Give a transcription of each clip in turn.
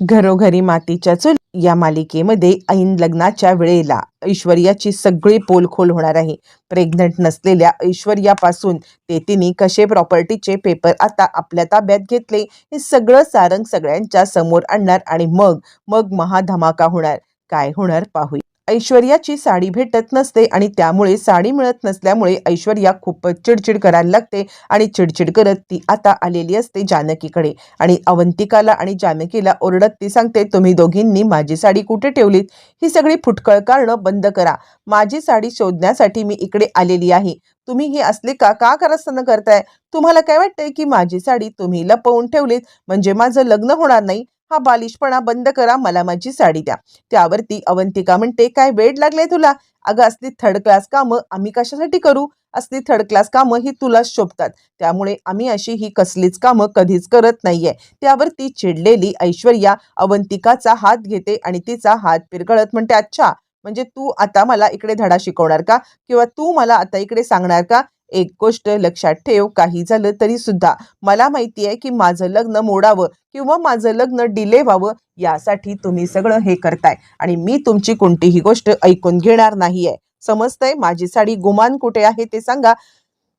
घरोघरी मातीच्या चुल या मालिकेमध्ये ऐन लग्नाच्या वेळेला ऐश्वर्याची सगळी पोलखोल होणार आहे. प्रेग्नंट नसलेल्या ऐश्वर्यापासून ते तिने कसे प्रॉपर्टीचे पेपर आता आपल्या ताब्यात घेतले हे सगळं सारंग सगळ्यांच्या समोर आणणार आणि मग मग महाधमाका होणार. काय होणार पाहूया. ऐश्वर्याची साडी भेटत नसते आणि त्यामुळे साडी मिळत नसल्यामुळे ऐश्वर्या खूपच चिडचिड करायला लागते आणि चिडचिड करत ती आता आलेली असते जानकीकडे. आणि अवंतिकाला आणि जानकीला ओरडत ती सांगते तुम्ही दोघींनी माझी साडी कुठे ठेवलीत? ही सगळी फुटकळ कारणं बंद करा. माझी साडी शोधण्यासाठी मी इकडे आलेली आहे. तुम्ही ही असले का का कारस्थानं करताय? तुम्हाला काय वाटतंय की माझी साडी तुम्ही लपवून ठेवलीत? म्हणजे माझं लग्न होणार नाही. हा बालिशपणा बंद करा मला माझी साडी द्या. त्यावरती अवंतिका म्हणते काय वेळ लागलाय तुला? अगं असली थर्ड क्लास कामं आम्ही कशासाठी करू? असली थर्ड क्लास कामं ही तुलाच शोभतात. त्यामुळे आम्ही अशी ही कसलीच कामं कधीच करत नाहीये. त्यावर ती चिडलेली ऐश्वर्या अवंतिकाचा हात घेते आणि तिचा हात पिरगळत म्हणते अच्छा म्हणजे तू आता मला इकडे धडा शिकवणार का? किंवा तू मला आता इकडे सांगणार का? एक गोष्ट लक्षात ठेव काही झालं तरी सुद्धा. मला माहिती आहे की माझं लग्न मोडावं किंवा माझं लग्न डिले व्हावं यासाठी तुम्ही सगळं हे करताय. आणि मी तुमची कोणतीही गोष्ट ऐकून घेणार नाही आहे समजतंय? माझी साडी गुमान कुठे आहे ते सांगा.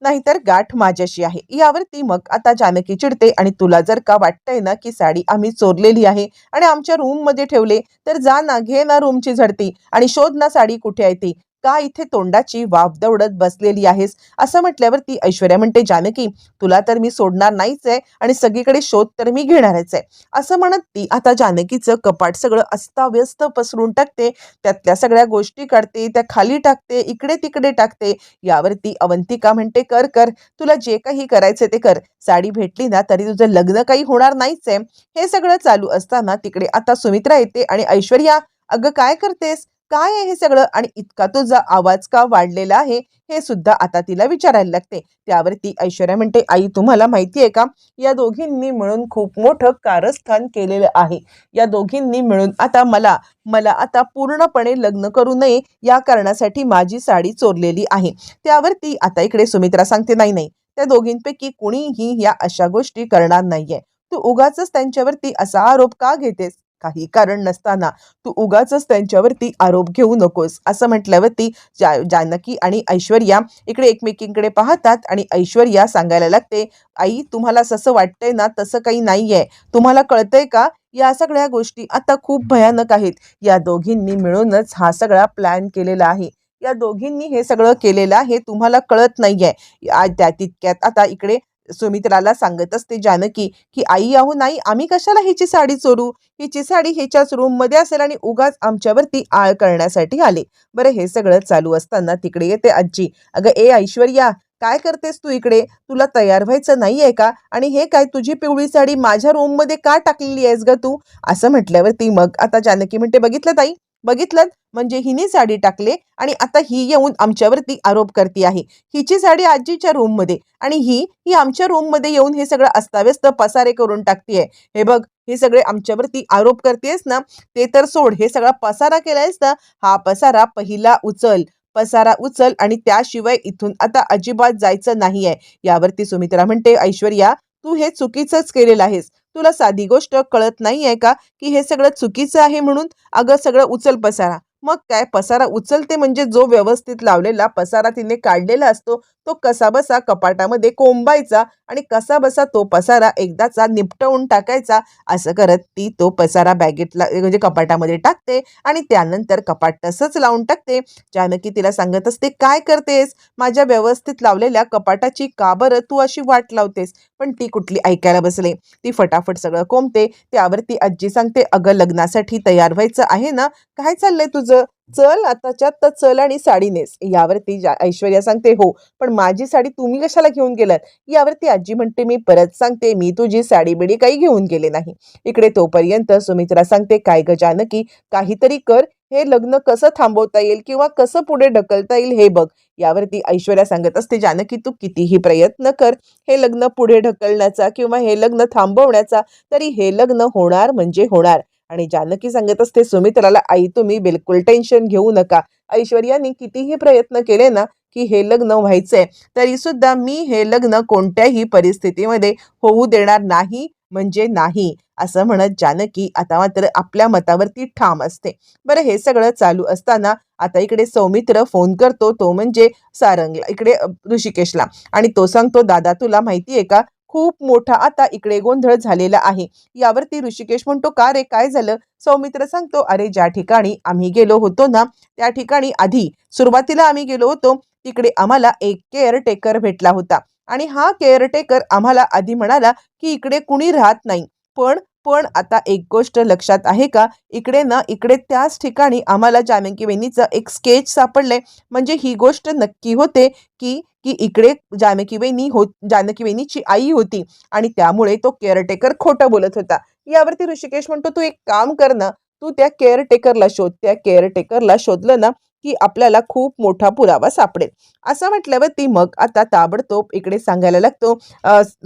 नाहीतर गाठ माझ्याशी आहे. यावरती मग आता जानकी चिडते आणि तुला जर का वाटतंय ना की साडी आम्ही चोरलेली आहे आणि आमच्या रूममध्ये ठेवले तर जा ना घे ना रूमची झडती आणि शोध ना साडी कुठे आहे ती. का इथे तोंडाची वाफ दौडत बसलेली आहेस? असं म्हटल्यावर ती ऐश्वर्या म्हणते जानकी तुला तर मी सोडणार नाहीच आहे आणि सगळीकडे शोध तर मी घेणारच आहे. असं म्हणत ती आता जानकीचं कपाट सगळं अस्ताव्यस्त पसरून टाकते त्यातल्या सगळ्या गोष्टी काढते त्या खाली टाकते इकडे तिकडे टाकते. यावरती अवंतिका म्हणते कर कर तुला जे काही करायचं ते कर. साडी भेटली ना तरी तुझं लग्न काही होणार नाहीच आहे. हे सगळं चालू असताना तिकडे आता सुमित्रा येते आणि ऐश्वर्या अगं काय करतेस? काय आहे हे सगळं? आणि इतका तुझा आवाज का वाढलेला आहे? हे सुद्धा आता तिला विचारायला लागते. त्यावर ती ऐश्वर्या म्हणते आई तुम्हाला माहिती आहे का? या दोघींनी मिळून खूप मोठं कारस्थान केलेलं आहे. या दोघींनी मिळून आता मला मला आता पूर्णपणे लग्न करू नये. या कारणासाठी माझी साडी चोरलेली आहे. त्यावर ती आता इकडे सुमित्रा सांगते नाही नाही. त्या दोघींपैकी कुणीही या अशा गोष्टी करणार नाहीये. तू उगाच त्यांच्यावरती असा आरोप का घेतेस? काही कारण नसताना तू उगाच त्यांच्यावरती आरोप घेऊ नकोस. असं म्हटल्यावरती जा जानकी आणि ऐश्वर्या इकडे एकमेकींकडे पाहतात आणि ऐश्वर्या सांगायला लागते आई तुम्हाला जसं वाटतंय ना तसं काही नाहीये. तुम्हाला कळतंय का? या सगळ्या गोष्टी आता खूप भयानक आहेत. या दोघींनी मिळूनच हा सगळा प्लॅन केलेला आहे. या दोघींनी हे सगळं केलेलं आहे तुम्हाला कळत नाहीये. आज त्या तितक्यात आता इकडे सुमित्राला सांगत असते जानकी की आई आहो नाही आम्ही कशाला हिची साडी चोरू? हिची साडी हिच्याच रूममध्ये असेल आणि उगाच आमच्यावरती आळ करण्यासाठी आले. बरं हे सगळं चालू असताना तिकडे येते आजी. अगं ए ऐश्वर्या काय करतेस तू इकडे? तुला तयार व्हायचं नाहीये का? आणि हे काय तुझी पिवळी साडी माझ्या रूममध्ये का टाकलेली आहेस ग तू? असं म्हटल्यावरती मग आता जानकी म्हणते बघितलं ताई? बघितलं? म्हणजे हिने साडी टाकले आणि आता ही येऊन आमच्यावरती आरोप करते आहे. हिची साडी आजीच्या रूममध्ये आणि ही ही आमच्या रूममध्ये येऊन हे सगळं अस्ताव्यस्त पसारे करून टाकतीये. हे बघ हे सगळे आमच्यावरती आरोप करतेस ना ते तर सोड हे सगळा पसारा केलायस ना हा पसारा पहिला उचल पसारा उचल आणि त्याशिवाय इथून आता अजिबात जायचं नाहीये. यावरती सुमित्रा म्हणते ऐश्वर्या तू हे चुकीचंच केलेलं आहेस. तुला साधी गोष्ट कळत नाहीये का की हे सगळं चुकीचं आहे म्हणून? अगं सगळं उचल पसारा. मग काय? पसारा उचलते म्हणजे जो व्यवस्थित लावलेला पसारा तिने काढलेला असतो तो कसाबसा कपाटामध्ये कोंबायचा आणि कसाबसा तो पसारा एकदाचा निपटवून टाकायचा. असं करत ती तो पसारा बॅगेतला म्हणजे कपाटामध्ये टाकते आणि त्यानंतर कपाट तसंच लावून टाकते. जानकी तिला सांगत असते काय करतेस? माझ्या व्यवस्थित लावलेल्या कपाटाची का बरं तू अशी वाट लावतेस? पण ती कुठली ऐकायला बसले. ती फटाफट सगळं कोंबते. त्यावरती आजी सांगते अगं लग्नासाठी तयार व्हायचं आहे ना? काय चाललंय तुझं? चल आताच्यात तर चल आणि साडी नेस. यावरती जा- ऐश्वर्या सांगते हो पण माझी साडी तुम्ही कशाला घेऊन गेलात? यावरती आजी म्हणते मी परत सांगते मी तुझी साडी बिडी काही घेऊन गेले नाही. इकडे तोपर्यंत सुमित्रा सांगते काय ग जानकी काहीतरी कर. हे लग्न कसं थांबवता येईल किंवा कसं पुढे ढकलता येईल हे बघ. यावरती ऐश्वर्या सांगत असते जानकी तू कितीही प्रयत्न कर. हे लग्न पुढे ढकलण्याचा किंवा हे लग्न थांबवण्याचा तरी हे लग्न होणार म्हणजे होणार. आणि जानकी सांगत असते सुमित्राला आई तुम्ही बिलकुल टेन्शन घेऊ नका. ऐश्वर्याने कितीही प्रयत्न केले ना की हे लग्न व्हायचंय तरी सुद्धा मी हे लग्न कोणत्याही परिस्थितीमध्ये होऊ देणार नाही म्हणजे नाही. असं म्हणत जानकी आता मात्र आपल्या मतावरती ठाम असते. बरं हे सगळं चालू असताना आता इकडे सौमित्र फोन करतो तो म्हणजे सारंगला इकडे ऋषिकेशला. आणि तो सांगतो दादा तुला माहिती आहे का खूप मोठा आता इकडे गोंधळ झालेला आहे. यावरती ऋषिकेश म्हणतो का रे काय झालं? सौमित्र सांगतो अरे ज्या ठिकाणी आम्ही गेलो होतो ना त्या ठिकाणी आधी सुरुवातीला आम्ही गेलो होतो तिकडे आम्हाला एक केअरटेकर भेटला होता. आणि हा केअरटेकर आम्हाला आधी म्हणाला की इकडे कुणी राहत नाही. पण पण आता एक गोष्ट लक्षात आहे का? इकडे ना इकडे त्याच ठिकाणी आम्हाला जानकी वहिनीचं एक स्केच सापडले म्हणजे ही गोष्ट नक्की होते की की इकडे जानकी वहिनी हो जानकी वहिनीची आई होती आणि त्यामुळे तो केअरटेकर खोटं बोलत होता. यावरती ऋषिकेश म्हणतो तू एक काम कर ना तू त्या केअरटेकरला शोध. त्या केअरटेकरला शोधलं ना की आपल्याला खूप मोठा पुरावा सापडेल. असं म्हटल्यावरती मग आता ताबडतोब इकडे सांगायला लागतो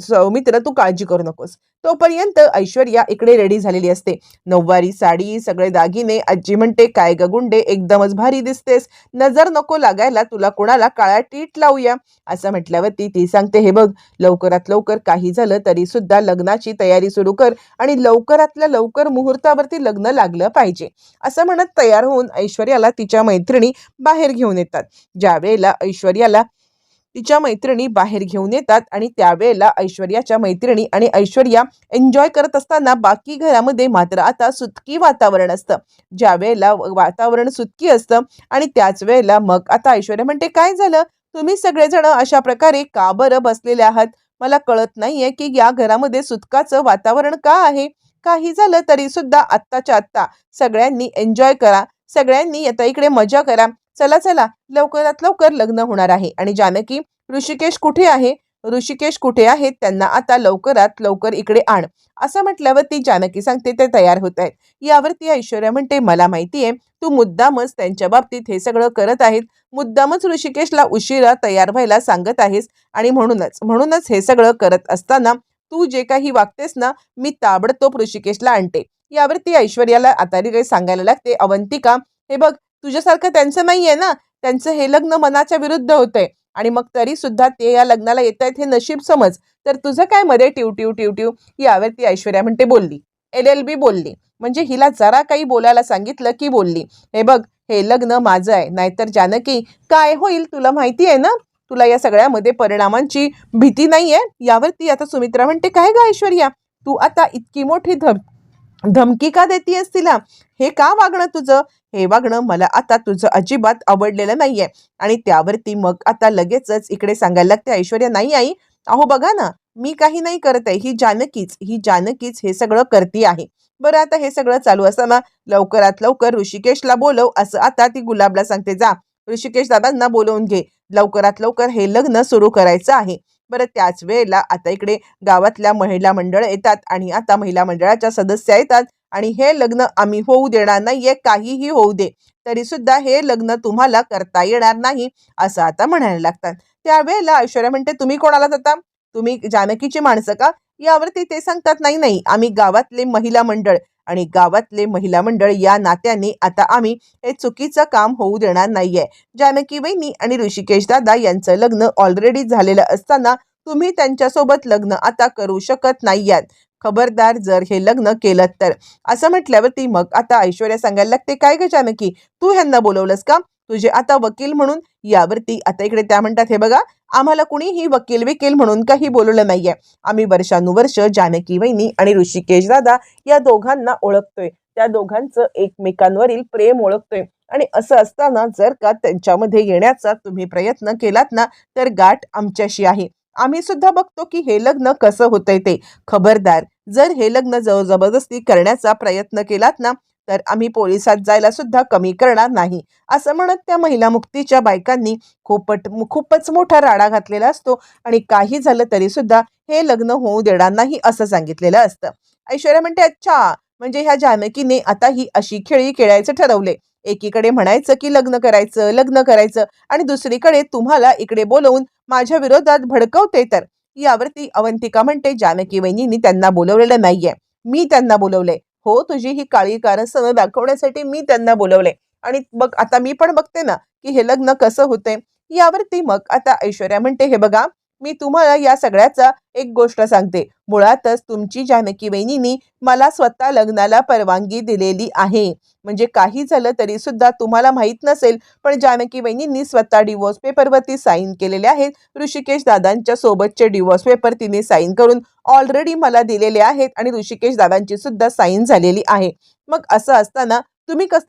सौमित्र तू काळजी करू नकोस. तोपर्यंत ऐश्वर्या इकडे रेडी झालेली असते. नऊवारी साडी सगळे दागिने आजी म्हणते काय गगुंडे गुंडे एकदमच भारी दिसतेस. नजर नको लागायला तुला कोणाला काळा टीट लावूया. असं म्हटल्यावरती ती सांगते हे बघ लवकरात लवकर काही झालं तरी सुद्धा लग्नाची तयारी सुरू कर आणि लवकरातल्या लवकर मुहूर्तावरती लग्न लागलं पाहिजे. असं म्हणत तयार होऊन ऐश्वर्याला तिच्या मैत्रिणी बाहेर घेऊन येतात. ज्या वेळेला ऐश्वर्याला तिच्या मैत्रिणी बाहेर घेऊन येतात आणि त्यावेळेला ऐश्वर्याच्या मैत्रिणी आणि ऐश्वर्या एन्जॉय करत असताना बाकी घरामध्ये मात्र आता सुतकी वातावरण असतं. ज्या वेळेला वातावरण सुतकी असतं आणि त्याच वेळेला मग आता ऐश्वर्या म्हणते काय झालं? तुम्ही सगळेजण अशा प्रकारे का बरं बसलेले आहात? मला कळत नाहीये की या घरामध्ये सुतकाचं वातावरण का आहे? काही झालं तरी सुद्धा आत्ताच्या आत्ता सगळ्यांनी एन्जॉय करा. सगळ्यांनी आता इकडे मजा करा. चला चला लवकरात लवकर लग्न होणार आहे. आणि जानकी ऋषिकेश कुठे आहे? ऋषिकेश कुठे आहेत त्यांना आता लवकरात लवकर इकडे आण. असं म्हटल्यावर ती जानकी सांगते ते तयार होत आहेत. यावरती ऐश्वर्या म्हणते मला माहिती आहे तू मुद्दामच त्यांच्या बाबतीत हे सगळं करत आहेत. मुद्दामच ऋषिकेशला उशिरा तयार व्हायला सांगत आहेस. आणि म्हणूनच म्हणूनच हे सगळं करत असताना तू जे काही वागतेस ना मी ताबडतोब ऋषिकेशला आणते. यावरती ऐश्वर्याला आता काही सांगायला लागते अवंतिका हे बघ तुझ्यासारखं त्यांचं नाहीये ना. त्यांचं हे लग्न मनाच्या विरुद्ध होतंय. आणि मग तरी सुद्धा ते या लग्नाला येत आहेत हे नशीब समज. तर तुझं काय मध्ये टिव टिव ट्यू यावर यावरती ऐश्वर्या म्हणते बोलली. एल एल बी बोलली. म्हणजे हिला जरा काही बोलायला सांगितलं की बोलली. हे बघ हे लग्न माझं आहे. नाहीतर जानकी काय होईल तुला माहिती आहे ना? तुला या सगळ्यामध्ये परिणामांची भीती नाही आहे यावरती आता सुमित्रा म्हणते काय ग ऐश्वर्या? तू आता इतकी मोठी धम धमकी का देतीयस तिला? हे का वागणं तुझं? हे वागणं मला आता तुझं अजिबात आवडलेलं नाहीये. आणि त्यावरती मग आता लगेचच इकडे सांगायला लागते ऐश्वर्या नाही आई. अहो बघा ना मी काही नाही करत आहे. ही जानकीच ही जानकीच हे सगळं करती आहे. बरं आता हे सगळं चालू असताना लवकरात लवकर ऋषिकेशला बोलव असं आता ती गुलाबला सांगते. जा ऋषिकेश दादांना बोलवून घे. लवकरात लवकर हे लग्न सुरू करायचं आहे. बरं त्याच वेळेला आता इकडे गावातल्या महिला मंडळ येतात आणि आता महिला मंडळाच्या सदस्या येतात आणि हे लग्न आम्ही होऊ देणार नाहीये काहीही होऊ दे तरी सुद्धा हे लग्न तुम्हाला करता येणार नाही असं आता म्हणायला लागतात. त्यावेळेला ऐश्वर्या म्हणते तुम्ही कोणाला जाता तुम्ही जानकीची माणसं का? यावरती ते सांगतात नाही नाही आम्ही गावातले महिला मंडळ आणि गावातले महिला मंडळ या नात्याने आता आम्ही हे चुकीचं काम होऊ देणार नाहीये. जानकी वहिनी आणि ऋषिकेश दादा यांचं लग्न ऑलरेडी झालेलं असताना तुम्ही त्यांच्यासोबत लग्न आता करू शकत नाही खबरदार जर हे लग्न केलं तर. असं म्हटल्यावरती मग आता ऐश्वर्या सांगायला लागते काय ग जानकी? तू ह्यांना बोलवलंस का? तुझे आता वकील म्हणून यावरती आता इकडे त्या म्हणतात हे बघा आम्हाला कुणीही वकील विकील म्हणून काही बोलवलं नाहीये. आम्ही वर्षानुवर्ष जानकी वहिनी आणि ऋषिकेश दादा या दोघांना ओळखतोय. त्या दोघांचं एकमेकांवरील प्रेम ओळखतोय. आणि असं असताना जर का त्यांच्यामध्ये येण्याचा तुम्ही प्रयत्न केलात ना तर गाठ आमच्याशी आहे. आम्ही सुद्धा बघतो की हे लग्न कसं होतंय ते. खबरदार जर हे लग्न ज जबरदस्ती करण्याचा प्रयत्न केलात ना तर आम्ही पोलिसात जायला सुद्धा कमी करणार नाही. असं म्हणत त्या महिला मुक्तीच्या बायकांनी खूपट खूपच मोठा राडा घातलेला असतो आणि काही झालं तरी सुद्धा हे लग्न होऊ देणार नाही असं सांगितलेलं असतं. ऐश्वर्या म्हणते अच्छा म्हणजे ह्या जानकीने आता ही अशी खेळी खेळायचं ठरवले. एकीकडे म्हणायचं की लग्न करायचं लग्न करायचं आणि दुसरीकडे तुम्हाला इकडे बोलवून माझ्या विरोधात भडकवते तर. यावरती अवंतिका म्हणते जानकी वहिनींनी त्यांना बोलवलेलं नाहीये. मी त्यांना बोलवले हो तुझी ही काळी कारस्थानं दाखवण्यासाठी मी त्यांना बोलवले. आणि बघ आता मी पण बघते ना की हे लग्न कसं होते यावरती मग आता ऐश्वर्या म्हणते हे बघा मी तुम्हाला या सगळ्याचा एक गोष्ट सांगते. मुळातच तुमची जानकी वहिनीनी मला स्वतः लग्नाला परवानगी दिलेली आहे. म्हणजे काही झालं तरी सुद्धा तुम्हाला माहीत नसेल पण जानकी वहिनींनी स्वतः डिवोर्स पेपरवरती साईन केलेले आहेत. ऋषिकेश दादांच्या सोबतचे डिवोर्स पेपर तिने साईन करून ऑलरेडी मला दिलेले आहेत आणि ऋषिकेश दादांची सुद्धा साईन झालेली आहे. मग असं असताना तुम्ही कस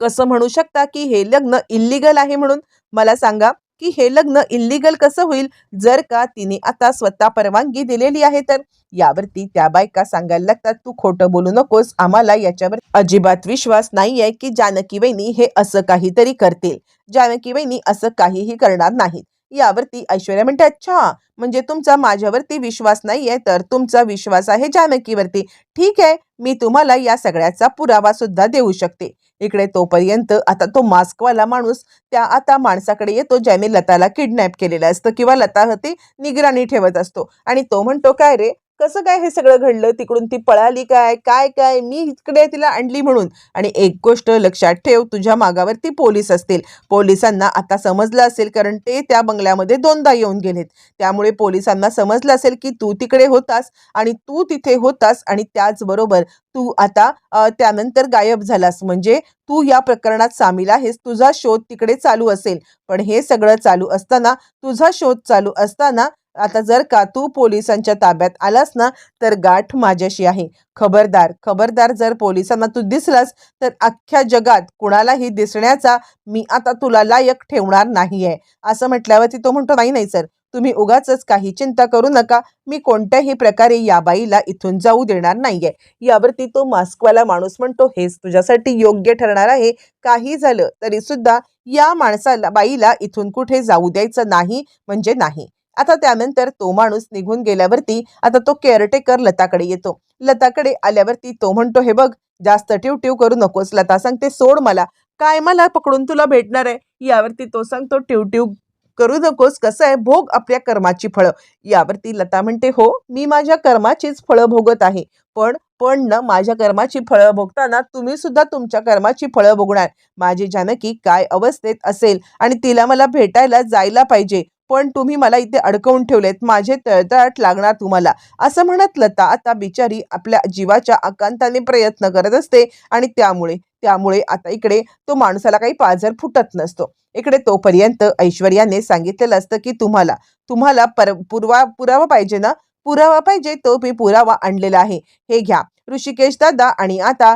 कसं म्हणू शकता की हे लग्न इल्लिगल आहे म्हणून? मला सांगा. की हे लग्न इल्लिगल कसं होईल? जर का तिने आता स्वतः परवानगी दिलेली आहे तर. यावरती त्या बायका सांगायला लागतात तू खोटं बोलू नकोस. आम्हाला याच्यावर अजिबात विश्वास नाही आहे की जानकी वहिनी हे असं काहीतरी करतील. जानकी वहिनी असं काहीही करणार नाहीत. यावरती ऐश्वर्या म्हणते अच्छा म्हणजे तुमचा माझ्यावरती विश्वास नाही आहे तर तुमचा विश्वास आहे जानकीवरती ठीक आहे मी तुम्हाला या सगळ्याचा पुरावा सुद्धा देऊ शकते. इकडे तोपर्यंत आता तो मास्कवाला माणूस त्या आता माणसाकडे येतो ज्याने लताला किडनॅप केलेलं असतं किंवा लता होती निगराणी ठेवत असतो. आणि तो म्हणतो काय रे कसं काय हे सगळं घडलं? तिकडून ती पळाली काय? काय काय? मी इकडे तिला आणली म्हणून. आणि एक गोष्ट लक्षात ठेव तुझ्या मागावरती पोलीस असतील. पोलिसांना आता समजलं असेल कारण ते त्या बंगल्यामध्ये दोनदा येऊन गेलेत. त्यामुळे पोलिसांना समजलं असेल की तू तिकडे होतास आणि तू तिथे होतास आणि त्याचबरोबर तू आता त्यानंतर गायब झालास. म्हणजे तू या प्रकरणात सामील आहेस. तुझा शोध तिकडे चालू असेल. पण हे सगळं चालू असताना तुझा शोध चालू असताना आता जर का तू पोलिसांच्या ताब्यात आलास ना तर गाठ माझ्याशी आहे. खबरदार खबरदार जर पोलिसांना तू दिसलास तर अख्ख्या जगात कुणालाही दिसण्याचा मी आता तुला लायक ठेवणार नाहीये. असं म्हटल्यावरती तो म्हणतो नाही नाही सर तुम्ही उगाच काही चिंता करू नका. मी कोणत्याही प्रकारे या बाईला इथून जाऊ देणार नाहीये. यावरती तो मास्कवाला माणूस म्हणतो हेच तुझ्यासाठी योग्य ठरणार आहे. काही झालं तरी सुद्धा या माणसाला बाईला इथून कुठे जाऊ द्यायचं नाही म्हणजे नाही. आता त्यानंतर तो माणूस निघून गेल्यावरती आता तो केअरटेकर लताकडे येतो. लताकडे आल्यावरती तो म्हणतो हे बघ जास्त टिव टिव करू नकोस लता सांगते सोड मला. काय मला पकडून तुला भेटणार आहे? यावरती तो सांगतो टिव टिव करू नकोस कसं आहे भोग आपल्या कर्माची फळं. यावरती लता म्हणते हो मी माझ्या कर्माचीच फळं भोगत आहे. पण पण न माझ्या कर्माची फळं भोगताना तुम्ही सुद्धा तुमच्या कर्माची फळं भोगणार. माझी जानकी काय अवस्थेत असेल आणि तिला मला भेटायला जायला पाहिजे. पण तुम्ही मला इथे अडकवून ठेवलेत माझे तळतळाट लागणार तुम्हाला. असं म्हणत लता आता बिचारी आपल्या जीवाच्या आकांताने प्रयत्न करत असते आणि त्यामुळे त्यामुळे आता इकडे तो माणसाला काही पाझर फुटत नसतो. इकडे तोपर्यंत ऐश्वर्याने सांगितलेलं असतं की तुम्हाला तुम्हाला पर पुरवा पुरावा पाहिजे ना? पुरावा पाहिजे तो मी पुरावा आणलेला आहे. हे घ्या. ऋषिकेश दादा आणि आता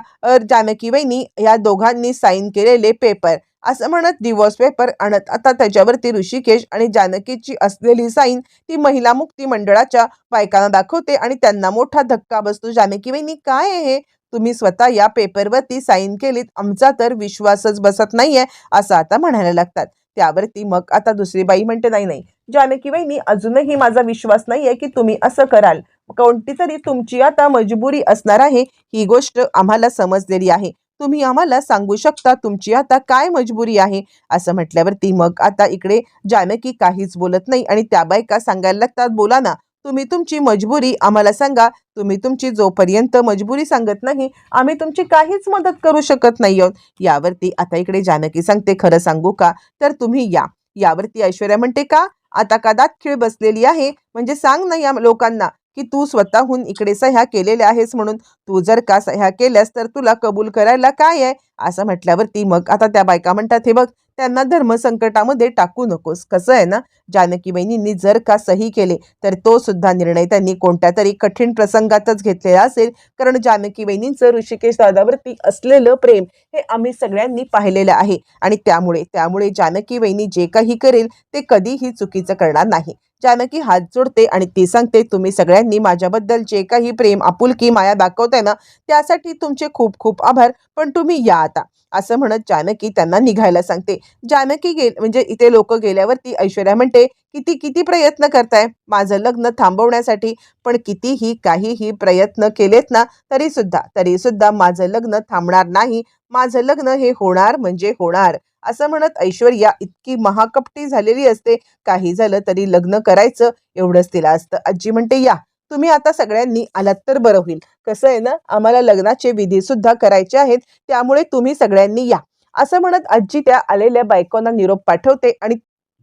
जानकी वहिनी या दोघांनी साईन केलेले पेपर असं म्हणत डिवॉर्स पेपर आणत. आता त्याच्यावरती ऋषिकेश आणि जानकीची असलेली साईन ती महिला मुक्ती मंडळाच्या बायकांना दाखवते आणि त्यांना मोठा धक्का बसतो. जानकी वहिनी काय आहे? हे तुम्ही स्वतः या पेपरवरती साईन केलीत. आमचा तर विश्वासच बसत नाहीये असं आता म्हणायला लागतात. त्यावरती मग आता दुसरी बाई म्हणते नाही नाही. जानकी वहिनी अजूनही माझा विश्वास नाहीये की तुम्ही असं कराल. कोणती तरी तुमची आता मजबुरी असणार आहे. ही गोष्ट आम्हाला समजलेली आहे. तुम्ही आम्हाला सांगू शकता तुमची आता काय मजबुरी आहे. असं म्हटल्यावरती मग आता इकडे जानकी काहीच बोलत नाही आणि त्या बायका सांगायला लागतात बोला ना तुम्ही तुमची मजबुरी आम्हाला सांगा. तुम्ही तुमची जोपर्यंत मजबुरी सांगत नाही आम्ही तुमची काहीच मदत करू शकत नाही आहोत. यावरती आता इकडे जानकी सांगते खरं सांगू का? तर तुम्ही या. यावरती ऐश्वर्या म्हणते का? आता का दात बसलेली आहे? म्हणजे सांग ना या लोकांना. की तू स्वतःहून इकडे सह्या केलेल्या आहेस म्हणून. तू जर का सह्या केल्यास तर तुला कबूल करायला काय आहे? असं म्हटल्यावरती मग आता त्या बायका म्हणतात हे बघ त्यांना धर्मसंकटामध्ये टाकू नकोस. कसं आहे ना जानकी बहिणींनी जर का सही केले तर तो सुद्धा निर्णय त्यांनी कोणत्या तरी कठीण प्रसंगातच घेतलेला असेल. कारण जानकी बहिणींचं ऋषिकेश दादावरती असलेलं प्रेम हे आम्ही सगळ्यांनी पाहिलेलं आहे. आणि त्यामुळे त्यामुळे जानकी बहिणी जे काही करेल ते कधीही चुकीचं करणार नाही. जानकी हात जोडते आणि ती सांगते तुम्ही सगळ्यांनी माझ्याबद्दल जे काही प्रेम आपुलकी माया दाखवताय ना त्यासाठी तुमचे खूप खूप आभार पण तुम्ही या आता. असं म्हणत जानकी त्यांना निघायला सांगते. जानकी गे म्हणजे इथे लोक गेल्यावरती ऐश्वर्या म्हणते किती किती प्रयत्न करताय माझं लग्न थांबवण्यासाठी पण कितीही काहीही प्रयत्न केलेत ना तरी सुद्धा तरी सुद्धा माझं लग्न थांबणार नाही माझं लग्न हे होणार म्हणजे होणार. असं म्हणत ऐश्वर्या इतकी महाकपटी झालेली असते. काही झालं तरी लग्न करायचं एवढंच तिला असतं. आजी म्हणते या तुम्ही आता सगळ्यांनी आलात तर बरं होईल. कसं आहे ना आम्हाला लग्नाचे विधी सुद्धा करायचे आहेत त्यामुळे तुम्ही सगळ्यांनी या. असं म्हणत आजी त्या आलेल्या बायकोंना निरोप पाठवते आणि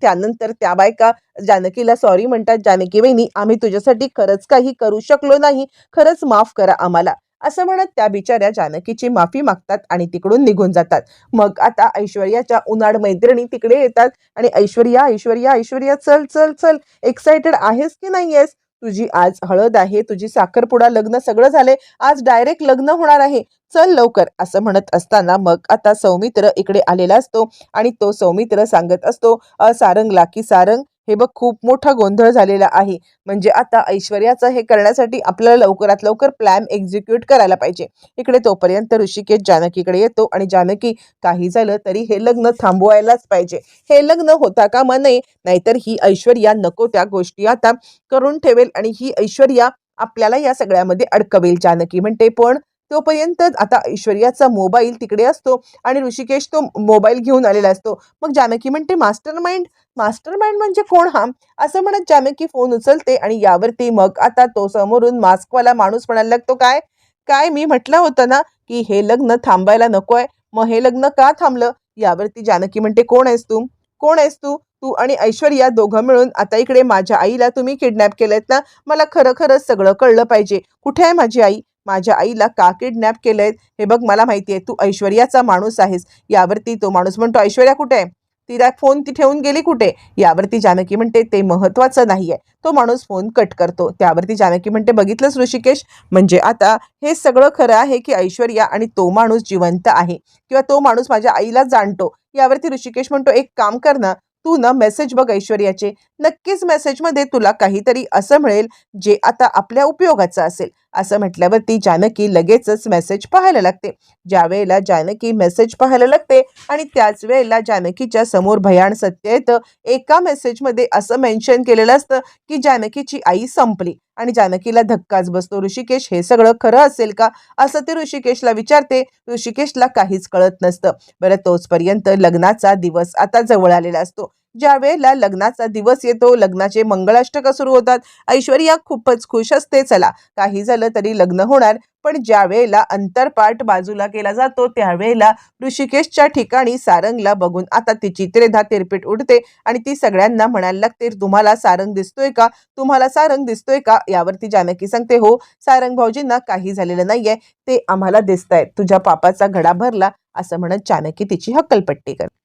त्यानंतर त्या बायका जानकीला सॉरी म्हणतात जानकी वहिनी आम्ही तुझ्यासाठी खरंच काही करू शकलो नाही. खरंच माफ करा आम्हाला. असं म्हणत त्या बिचाऱ्या जानकीची माफी मागतात आणि तिकडून निघून जातात. मग आता ऐश्वर्याच्या उन्हाळ मैत्रिणी तिकडे येतात आणि ऐश्वर्या ऐश्वर्या ऐश्वर्या चल चल चल एक्सायटेड आहेस की नाही आहेस तुझी आज हळद आहे तुझी साखरपुडा लग्न सगळं झाले आज डायरेक्ट लग्न होणार आहे. चल लवकर असं म्हणत असताना मग आता सौमित्र इकडे आलेला असतो आणि तो सौमित्र सांगत असतो सारंगला की सारंग हे बघ खूप मोठा गोंधळ झालेला आहे. म्हणजे आता ऐश्वर्याचं हे करण्यासाठी आपल्याला लवकरात लवकर प्लॅन एक्झिक्यूट करायला पाहिजे. इकडे तोपर्यंत ऋषिकेश जानकीकडे येतो आणि जानकी काही झालं तरी हे लग्न थांबवायलाच पाहिजे. हे लग्न होता कामा नये नाहीतर ही ऐश्वर्या नको त्या गोष्टी आता करून ठेवेल आणि ही ऐश्वर्या आपल्याला या सगळ्यामध्ये अडकवेल. जानकी म्हणते पण तोपर्यंत आता ऐश्वर्याचा मोबाईल तिकडे असतो आणि ऋषिकेश तो मोबाईल घेऊन आलेला असतो. मग जानकी म्हणते मास्टर माइंड मास्टर माइंड म्हणजे कोण हा? असं म्हणत जानकी फोन उचलते आणि यावरती मग आता तो समोरून मास्कवाला माणूस म्हणायला लागतो काय? काय मी म्हटलं होतं ना की हे लग्न थांबायला नकोय? मग हे लग्न का थांबलं? यावरती जानकी म्हणते कोण आहेस तू? कोण आहेस तू? तू आणि ऐश्वर्या दोघं मिळून आता इकडे माझ्या आईला तुम्ही किडनॅप केलेत ना? मला खरं खरंच सगळं कळलं पाहिजे. कुठे आहे माझी आई? माझ्या आईला का किडनॅप केलंय? हे बघ मला माहिती आहे तू ऐश्वर्याचा माणूस आहेस. यावरती तो माणूस म्हणतो ऐश्वर्या कुठे आहे? तिला फोन ती ठेवून गेली कुठे? यावरती जानकी म्हणते ते महत्वाचं आहे तो माणूस फोन कट करतो. त्यावरती जानकी म्हणते बघितलंच ऋषिकेश? म्हणजे आता हे सगळं खरं आहे की ऐश्वर्या आणि तो माणूस जिवंत आहे किंवा तो माणूस माझ्या आईला जाणतो. यावरती ऋषिकेश म्हणतो एक काम कर ना तू ना मेसेज बघ ऐश्वर्याचे. नक्कीच मेसेजमध्ये तुला काहीतरी असं मिळेल जे आता आपल्या उपयोगाचं असेल. असं म्हटल्यावरती जानकी लगेचच मेसेज पाहायला लागते. ज्या वेळेला जानकी मेसेज पाहायला लागते आणि त्याच वेळेला जानकीच्या समोर भयान सत्य येतं एका मेसेजमध्ये असं मेन्शन केलेलं असतं की जानकीची आई संपली आणि जानकीला धक्काच बसतो ऋषिकेश हे सगळं खरं असेल का? असं ते ऋषिकेशला विचारते. ऋषिकेशला काहीच कळत नसतं. बरं तोचपर्यंत लग्नाचा दिवस आता जवळ आलेला असतो. ज्या वेळेला लग्नाचा दिवस येतो लग्नाचे मंगळाष्टक सुरू होतात. ऐश्वर्या खूपच खुश असते चला. काही झालं तरी लग्न होणार पण ज्या वेळेला अंतरपाठ बाजूला केला जातो त्यावेळेला ऋषिकेशच्या ठिकाणी सारंगला बघून आता तिची त्रेधा तिरपीट उडते आणि ती सगळ्यांना म्हणायला लागते तुम्हाला सारंग दिसतोय का? तुम्हाला सारंग दिसतोय का? यावरती जानकी सांगते हो सारंग भाऊजींना काही झालेलं नाहीये ते आम्हाला दिसत तुझ्या पापाचा घडा भरला असं म्हणत जानकी तिची हक्कलपट्टी करते.